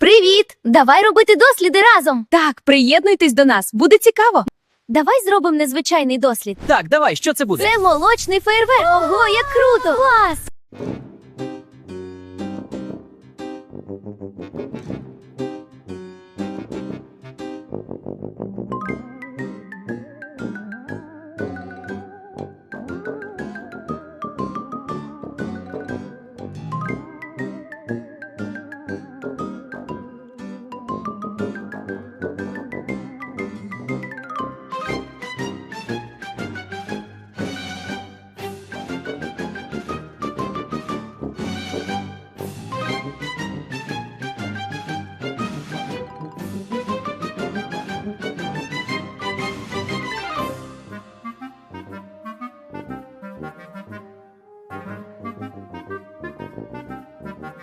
Привіт! Давай робити досліди разом. Так, приєднуйтесь до нас, буде цікаво. Давай зробимо незвичайний дослід. Так, давай, що це буде? Це молочний фейерверк. Ого, як круто! Клас!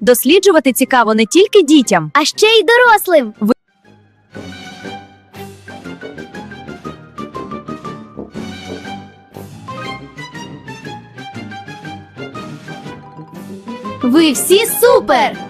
Досліджувати цікаво не тільки дітям. А ще й дорослим. Ви всі супер!